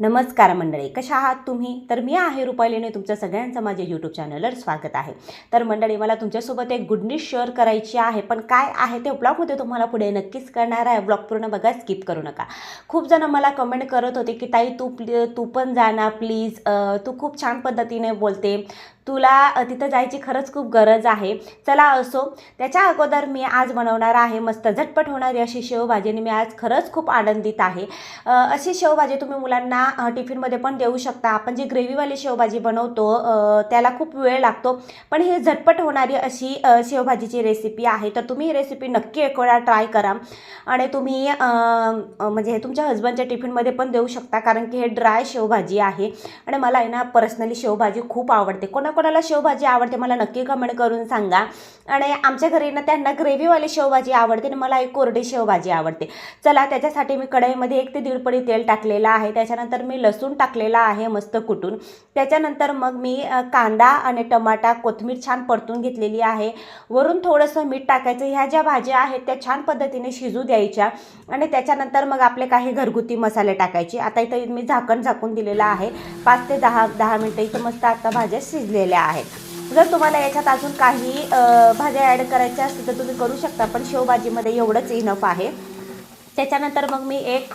नमस्कार मंडळी कशा आहात तुम्ही? तर मी आहे रुपालीने तुमच्या सगळ्यांचं माझ्या यूट्यूब चॅनलवर स्वागत आहे. तर मंडळी मला तुमच्यासोबत एक गुड न्यूज शेअर करायची आहे पण काय आहे ते ब्लॉगमध्ये तुम्हाला पुढे नक्कीच करणार आहे. ब्लॉग पूर्ण बघा स्किप करू नका. खूप जण मला कमेंट करत होते की ताई तू प्ली तू पण जा ना प्लीज तू खूप छान पद्धतीने बोलते. तुला तिथं जायची खरंच खूप गरज आहे. चला असो. त्याच्या अगोदर मी आज बनवणार आहे मस्त झटपट होणारी अशी शेवभाजी आणि मी आज खरंच खूप आनंदित आहे. अशी शेवभाजी तुम्ही मुलांना अ, टिफिनमध्ये पण देऊ शकता. आपण जी ग्रेव्हीवाली शेवभाजी बनवतो त्याला खूप वेळ लागतो. पण ही झटपट होणारी अशी शेवभाजीची रेसिपी आहे. तर तुम्ही ही रेसिपी नक्की एक वेळा ट्राय करा. आणि तुम्ही म्हणजे हे तुमच्या हस्बंडच्या टिफिनमध्ये पण देऊ शकता कारण की हे ड्राय शेवभाजी आहे. आणि मला आहे ना पर्सनली शेवभाजी खूप आवडते. कोणाकोणाला शेवभाजी आवडते मला नक्की कमेंट करून सांगा. आणि आमच्या घरी ना त्यांना ग्रेव्हीवाली शेवभाजी आवडते आणि मला एक कोरडी शेवभाजी आवडते. चला त्याच्यासाठी मी कढईमध्ये एक ते दीड पडी तेल टाकलेलं आहे. त्याच्यानंतर मी लसूण टाकलेला आहे मस्त कुटून. त्याच्यानंतर मग मी कांदा आणि टमाटा कोथिंबीर छान परतून घेतलेली आहे. वरून थोडंसं मीठ टाकायचं. ह्या ज्या भाज्या आहेत त्या छान पद्धतीने शिजू द्यायच्या. आणि त्याच्यानंतर मग आपले काही घरगुती मसाले टाकायचे. आता इथं मी झाकण झाकून दिलेलं आहे. पाच ते दहा दहा मिनटं इथं मस्त आता भाज्या शिजलेल्या आहेत. जर तुम्हाला याच्यात अजून काही भाज्या ॲड करायच्या असतील तर तुम्ही करू शकता पण शेवभाजीमध्ये एवढंच इनफ आहे. त्याच्यानंतर मग मी एक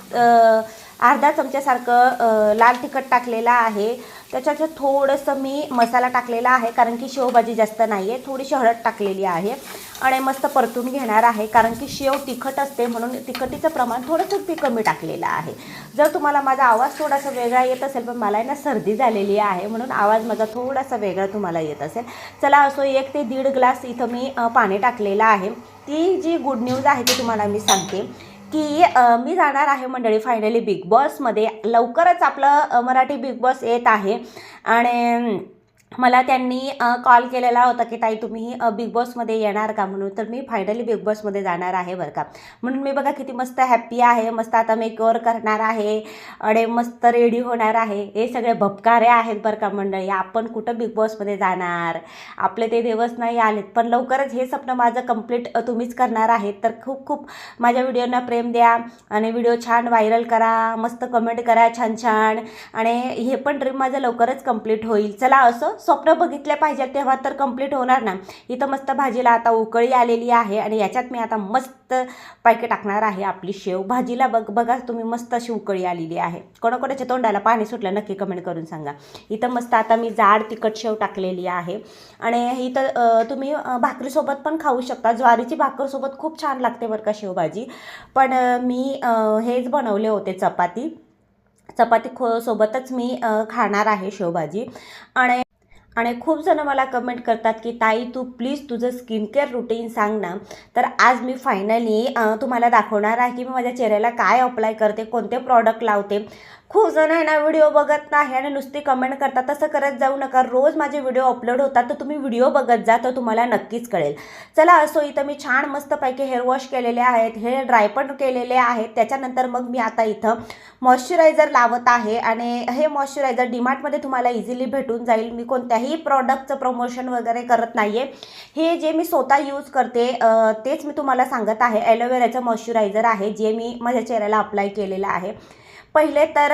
अर्धा चमच्यासारखं लाल तिखट टाकलेलं आहे. त्याच्यात थोडंसं मी मसाला टाकलेला आहे कारण की शेवभाजी जास्त नाही आहे थोडीशी हळद टाकलेली आहे आणि मस्त परतून घेणार आहे कारण की शेव तिखट असते म्हणून तिखटीचं प्रमाण थोडंसं मी कमी टाकलेलं आहे. जर तुम्हाला माझा आवाज थोडासा वेगळा येत असेल पण मला आहे ना सर्दी झालेली आहे म्हणून आवाज माझा थोडासा वेगळा तुम्हाला येत असेल. चला असो एक ते दीड ग्लास इथं मी पाणी टाकलेलं आहे. ती जी गुड न्यूज आहे ती तुम्हाला मी सांगते. की मी जाणार आहे मंडळी फायनली बिग बॉसमध्ये लवकरच आपलं मराठी बिग बॉस येत आहे. आणि मला त्यांनी कॉल केलेला होता की ताई तुम्ही बिग बॉसमध्ये येणार का म्हणून? तर मी फायनली बिग बॉसमध्ये जाणार आहे बरं का. म्हणून मी बघा किती मस्त हॅप्पी आहे मस्त आता मेकओवर करणार आहे आणि मस्त रेडी होणार आहे. हे सगळे भपकारे आहेत बरं का मंडळी. आपण कुठं बिग बॉसमध्ये जाणार? आपले ते दिवस नाही आलेत. पण लवकरच हे स्वप्न माझं कंप्लीट तुम्हीच करणार आहेत. तर खूप खूप माझ्या व्हिडिओना प्रेम द्या आणि व्हिडिओ छान व्हायरल करा मस्त कमेंट करा छान छान. आणि हे पण ड्रीम माझं लवकरच कंप्लीट होईल. चला असं स्वप्न बघितले पाहिजे तेव्हा तर कंप्लीट होणार ना. इथं मस्त भाजीला आता उकळी आलेली आहे आणि याच्यात मी आता मस्त पैके टाकणार आहे आपली शेव. भाजीला बघ बघा तुम्ही मस्त अशी उकळी आलेली आहे. कोणाकोणाच्या तोंडाला पाणी सुटलं नक्की कमेंट करून सांगा. इथं मस्त आता मी जाड तिखट शेव टाकलेली आहे. आणि इथं तुम्ही भाकरीसोबत पण खाऊ शकता. ज्वारीची भाकरसोबत खूप छान लागते बरं का शेवभाजी. पण मी हेच बनवले होते चपाती. चपाती खो सोबतच मी खाणार आहे शेवभाजी. आणि आणि खूप जण मला कमेंट करतात की ताई तू प्लीज तुझं स्किन केअर रुटीन सांग ना. तर आज मी फायनली तुम्हाला दाखवणार आहे की मी माझ्या चेहऱ्याला काय अप्लाय करते कोणते प्रॉडक्ट लावते. खूप जण आहे ना व्हिडिओ बघत नाही आणि नुसती कमेंट करतात तसं करत जाऊ नका. रोज माझे व्हिडिओ अपलोड होतात तर तुम्ही व्हिडिओ बघत जा तर तुम्हाला नक्कीच कळेल. चला असो इथं मी छान मस्तपैकी हेअर वॉश केलेले आहेत हेअर ड्राय पण केलेले आहेत. त्याच्यानंतर मग मी आता इथं मॉइश्चरायझर लावत आहे आणि हे मॉइश्चरायझर डीमार्टमध्ये तुम्हाला इझिली भेटून जाईल. मी कोणत्याही प्रॉडक्टचं प्रमोशन वगैरे करत नाही आहे हे जे मी स्वतः यूज करते तेच मी तुम्हाला सांगत आहे. ॲलोवेराचं मॉइश्चरायझर आहे जे मी माझ्या चेहऱ्याला अप्लाय केलेलं आहे. पहिले तर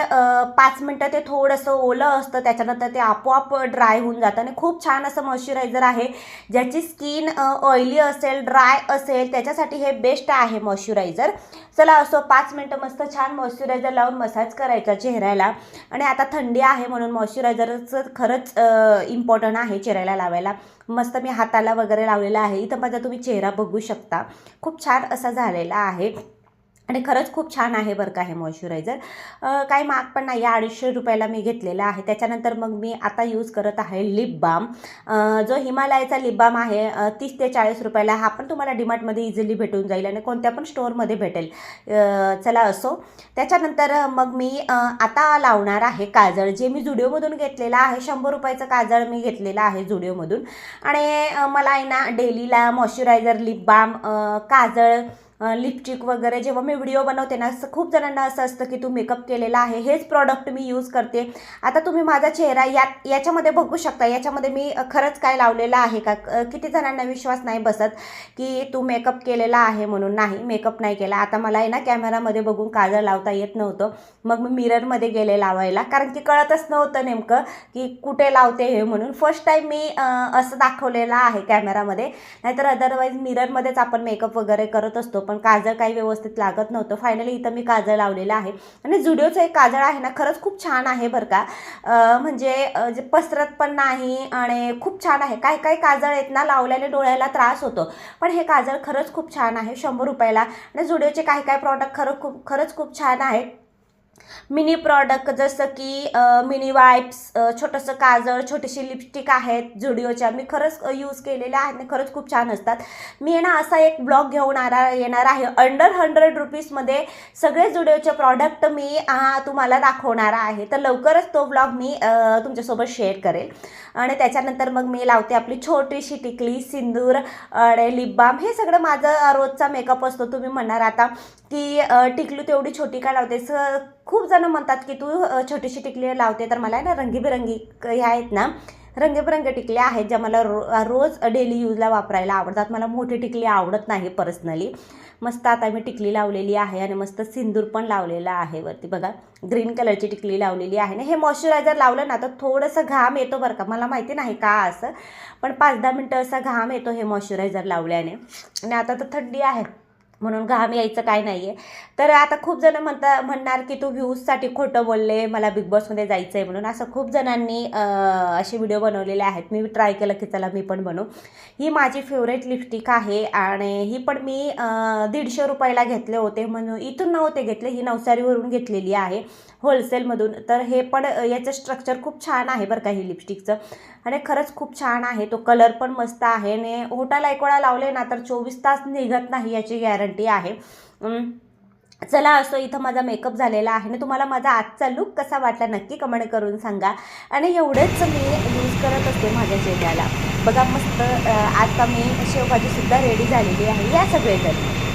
पाच मिनटं ते थोडंसं ओलं असतं त्याच्यानंतर ते आपोआप ड्राय होऊन जातं. आणि खूप छान असं मॉइश्चरायझर आहे ज्याची स्किन ऑइली असेल ड्राय असेल त्याच्यासाठी हे बेस्ट आहे मॉइश्चरायझर चला असो पाच मिनटं मस्त छान मॉइश्चरायझर लावून मसाज करायचा चेहऱ्याला. आणि आता थंडी आहे म्हणून मॉइश्चरायझरचं खरंच इम्पॉर्टंट आहे चेहऱ्याला लावायला. मस्त मी हाताला वगैरे लावलेला आहे. इथं माझा तुम्ही चेहरा बघू शकता. खूप छान असा झालेला आहे. आणि खरंच खूप छान आहे बरं का हे मॉइश्चरायझर काही महाग पण नाही. आहे अडीचशे रुपयाला मी घेतलेला आहे. त्याच्यानंतर मग मी आता यूज करत आहे लिप बाम जो हिमालयाचा लिप बाम आहे तीस ते चाळीस रुपयाला हा पण तुम्हाला डीमार्टमध्ये इझिली भेटून जाईल आणि कोणत्या पण स्टोअरमध्ये भेटेल. चला असो. त्याच्यानंतर मग मी आता लावणार आहे काजळ. जे मी जुडिओमधून घेतलेलं आहे शंभर रुपयाचं काजळ मी घेतलेलं आहे जुडिओमधून. आणि मला आहे ना डेलीला मॉइश्चरायझर लिप बाम काजळ लिपस्टिक वगैरे जेव्हा मी व्हिडिओ बनवते ना असं खूप जणांना असं असतं की तू मेकअप केलेला आहे हेच प्रॉडक्ट मी यूज करते. आता तुम्ही माझा चेहरा या याच्यामध्ये बघू शकता याच्यामध्ये मी खरंच काय लावलेलं आहे का? किती जणांना विश्वास नाही बसत की तू मेकअप केलेला आहे म्हणून. नाही मेकअप नाही केला. आता मला आहे ना कॅमेरामध्ये बघून काजळ लावता येत नव्हतं. मग मी मिररमध्ये गेले लावायला. कारण की कळतच नव्हतं नेमकं की कुठे लावते हे म्हणून. फर्स्ट टाईम मी असं दाखवलेलं आहे कॅमेरामध्ये नाहीतर अदरवाईज मिररमध्येच आपण मेकअप वगैरे करत असतो. पण काजळ काही व्यवस्थित लागत नव्हतं. फायनली इथं मी काजळ लावलेलं आहे. आणि जुडिओचं एक काजळ आहे ना खरंच खूप छान आहे बरं का. म्हणजे जे पसरत पण नाही आणि खूप छान आहे. काही काही काजळ आहेत ना लावल्याने डोळ्याला त्रास होतो. पण हे काजळ खरंच खूप छान आहे शंभर रुपयाला. आणि जुडिओचे काही काही प्रॉडक्ट खरं खूप खरंच खूप छान आहेत. मिनी प्रॉडक्ट जसं की मिनी वाईप्स छोटंसं काजळ छोटीशी लिपस्टिक आहेत जुडिओच्या मी खरंच यूज केलेल्या आहेत आणि खरंच खूप छान असतात. मी आहे ना असा एक ब्लॉग घेऊन आरा येणार आहे. अंडर हंड्रेड रुपीजमध्ये सगळे जुडिओचे प्रॉडक्ट मी तुम्हाला दाखवणार आहे. तर लवकरच तो ब्लॉग मी तुमच्यासोबत शेअर करेल. आणि त्याच्यानंतर मग मी लावते आपली छोटीशी टिकली सिंदूर आणि लिप बाम हे सगळं माझं रोजचा मेकअप असतो. तुम्ही म्हणणार आता की टिकलू टिकली तेवढी छोटी का लावते? स खूप जण म्हणतात की तू छोटीशी टिकली लावते तर मला आहे ना रंगीबेरंगी ह्या आहेत ना. रंगीबेरंगी टिकल्या आहेत ज्या मला रो रोज डेली यूजला वापरायला आवडतात. मला मोठी टिकली आवडत नाही पर्सनली. मस्त आता मी टिकली लावलेली आहे आणि मस्त सिंदूर पण लावलेला आहे वरती बघा. ग्रीन कलरची टिकली लावलेली आहे आणि हे मॉइश्चरायझर लावलं ना तर थोडंसं घाम येतो बरं का. मला माहिती नाही का असं पण पाच दहा मिनटं असा घाम येतो हे मॉइश्चरायझर लावल्याने. आणि आता तर थंडी आहे. म्हणून घाम यायचं काय नाही आहे तर आता खूप जण म्हणता म्हणणार की तू व्ह्यूजसाठी खोटं बोलले मला बिग बॉसमध्ये जायचं आहे म्हणून. असं खूप जणांनी असे व्हिडिओ बनवलेले आहेत. मी ट्राय केलं की चला मी पण बनवू. ही माझी फेवरेट लिपस्टिक आहे आणि ही पण मी दीडशे रुपयाला घेतले होते म्हणून इथून नव्हते घेतले ही नवसारीवरून घेतलेली आहे. होलसेलमधून. तर हे पण याचं स्ट्रक्चर खूप छान आहे बरं का ही लिपस्टिकचं आणि खरंच खूप छान आहे. तो कलर पण मस्त आहे. आणि होटाला एक वेळा लावले ना तर चोवीस तास निघत नाही याची गॅरंटी आहे. चला असो इथं माझा मेकअप झालेला आहे. आणि तुम्हाला माझा आजचा लुक कसा वाटला नक्की कमेंट करून सांगा. आणि एवढेच मी यूज करत असते माझ्या चेहऱ्याला. बघा मस्त आता मी शेवभाजीसुद्धा रेडी झालेली आहे या सगळेजण.